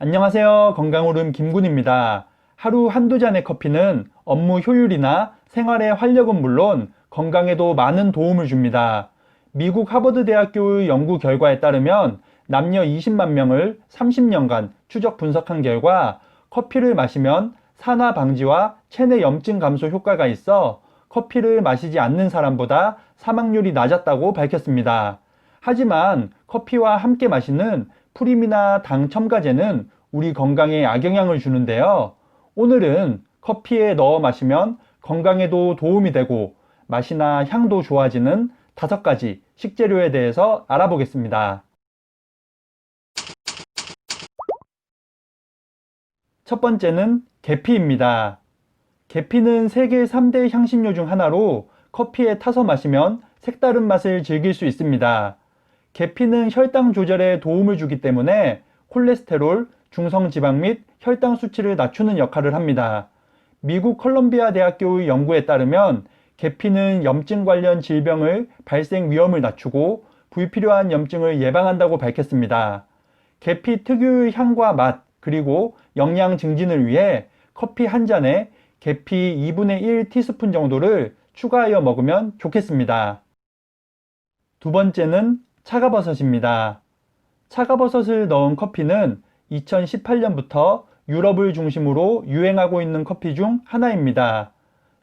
안녕하세요. 건강오름 김군입니다. 하루 한두 잔의 커피는 업무 효율이나 생활의 활력은 물론 건강에도 많은 도움을 줍니다. 미국 하버드 대학교의 연구 결과에 따르면 남녀 20만 명을 30년간 추적 분석한 결과 커피를 마시면 산화 방지와 체내 염증 감소 효과가 있어 커피를 마시지 않는 사람보다 사망률이 낮았다고 밝혔습니다. 하지만 커피와 함께 마시는 프림이나 당 첨가제는 우리 건강에 악영향을 주는데요. 오늘은 커피에 넣어 마시면 건강에도 도움이 되고 맛이나 향도 좋아지는 다섯 가지 식재료에 대해서 알아보겠습니다. 첫 번째는 계피입니다. 계피는 세계 3대 향신료 중 하나로 커피에 타서 마시면 색다른 맛을 즐길 수 있습니다. 계피는 혈당 조절에 도움을 주기 때문에 콜레스테롤, 중성지방 및 혈당 수치를 낮추는 역할을 합니다. 미국 컬럼비아 대학교의 연구에 따르면 계피는 염증 관련 질병을 발생 위험을 낮추고 불필요한 염증을 예방한다고 밝혔습니다. 계피 특유의 향과 맛, 그리고 영양 증진을 위해 커피 한 잔에 계피 2분의 1 티스푼 정도를 추가하여 먹으면 좋겠습니다. 두 번째는 차가버섯입니다. 차가버섯을 넣은 커피는 2018년부터 유럽을 중심으로 유행하고 있는 커피 중 하나입니다.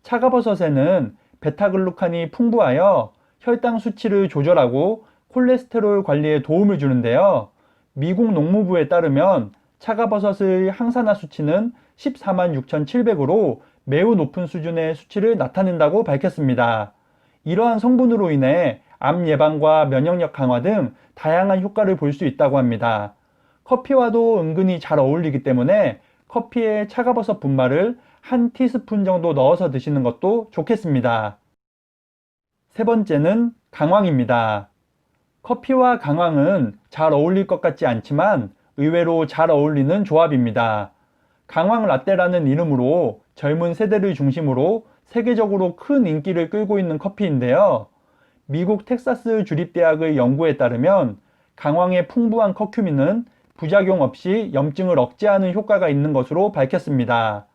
차가버섯에는 베타글루칸이 풍부하여 혈당 수치를 조절하고 콜레스테롤 관리에 도움을 주는데요. 미국 농무부에 따르면 차가버섯의 항산화 수치는 14만 6,700으로 매우 높은 수준의 수치를 나타낸다고 밝혔습니다. 이러한 성분으로 인해 암 예방과 면역력 강화 등 다양한 효과를 볼 수 있다고 합니다. 커피와도 은근히 잘 어울리기 때문에 커피에 차가버섯 분말을 한 티스푼 정도 넣어서 드시는 것도 좋겠습니다. 세 번째는 강황입니다. 커피와 강황은 잘 어울릴 것 같지 않지만 의외로 잘 어울리는 조합입니다. 강황 라떼라는 이름으로 젊은 세대를 중심으로 세계적으로 큰 인기를 끌고 있는 커피인데요. 미국 텍사스 주립대학의 연구에 따르면 강황의 풍부한 커큐민은 부작용 없이 염증을 억제하는 효과가 있는 것으로 밝혔습니다.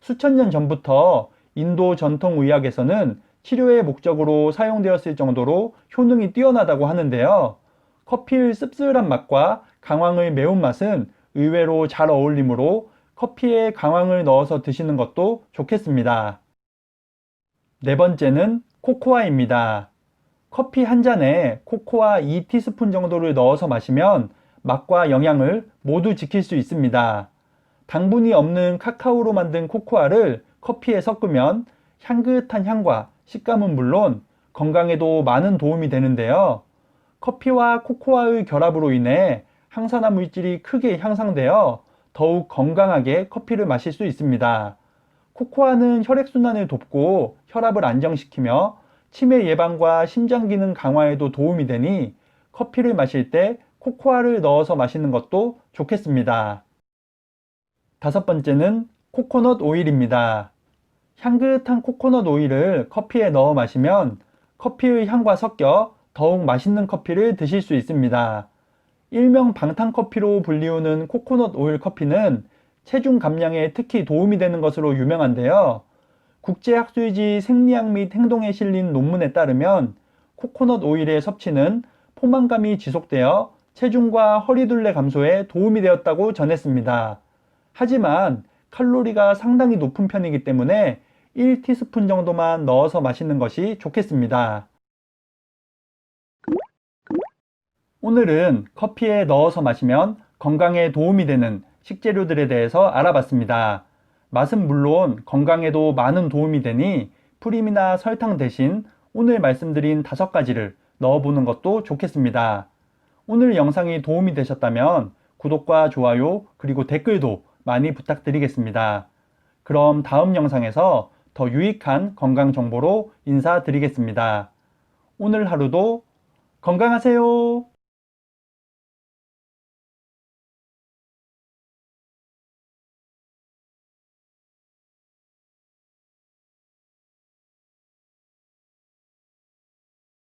수천 년 전부터 인도 전통 의학에서는 치료의 목적으로 사용되었을 정도로 효능이 뛰어나다고 하는데요. 커피의 씁쓸한 맛과 강황의 매운맛은 의외로 잘 어울리므로 커피에 강황을 넣어서 드시는 것도 좋겠습니다. 네 번째는 코코아입니다. 커피 한 잔에 코코아 2티스푼 정도를 넣어서 마시면 맛과 영양을 모두 지킬 수 있습니다. 당분이 없는 카카오로 만든 코코아를 커피에 섞으면 향긋한 향과 식감은 물론 건강에도 많은 도움이 되는데요. 커피와 코코아의 결합으로 인해 항산화 물질이 크게 향상되어 더욱 건강하게 커피를 마실 수 있습니다. 코코아는 혈액순환을 돕고 혈압을 안정시키며 치매 예방과 심장 기능 강화에도 도움이 되니 커피를 마실 때 코코아를 넣어서 마시는 것도 좋겠습니다. 다섯 번째는 코코넛 오일입니다. 향긋한 코코넛 오일을 커피에 넣어 마시면 커피의 향과 섞여 더욱 맛있는 커피를 드실 수 있습니다. 일명 방탄커피로 불리우는 코코넛 오일 커피는 체중 감량에 특히 도움이 되는 것으로 유명한데요. 국제학술지 생리학 및 행동에 실린 논문에 따르면 코코넛 오일의 섭취는 포만감이 지속되어 체중과 허리둘레 감소에 도움이 되었다고 전했습니다. 하지만 칼로리가 상당히 높은 편이기 때문에 1티스푼 정도만 넣어서 마시는 것이 좋겠습니다. 오늘은 커피에 넣어서 마시면 건강에 도움이 되는 식재료들에 대해서 알아봤습니다. 맛은 물론 건강에도 많은 도움이 되니 프림이나 설탕 대신 오늘 말씀드린 다섯 가지를 넣어보는 것도 좋겠습니다. 오늘 영상이 도움이 되셨다면 구독과 좋아요 그리고 댓글도 많이 부탁드리겠습니다. 그럼 다음 영상에서 더 유익한 건강 정보로 인사드리겠습니다. 오늘 하루도 건강하세요.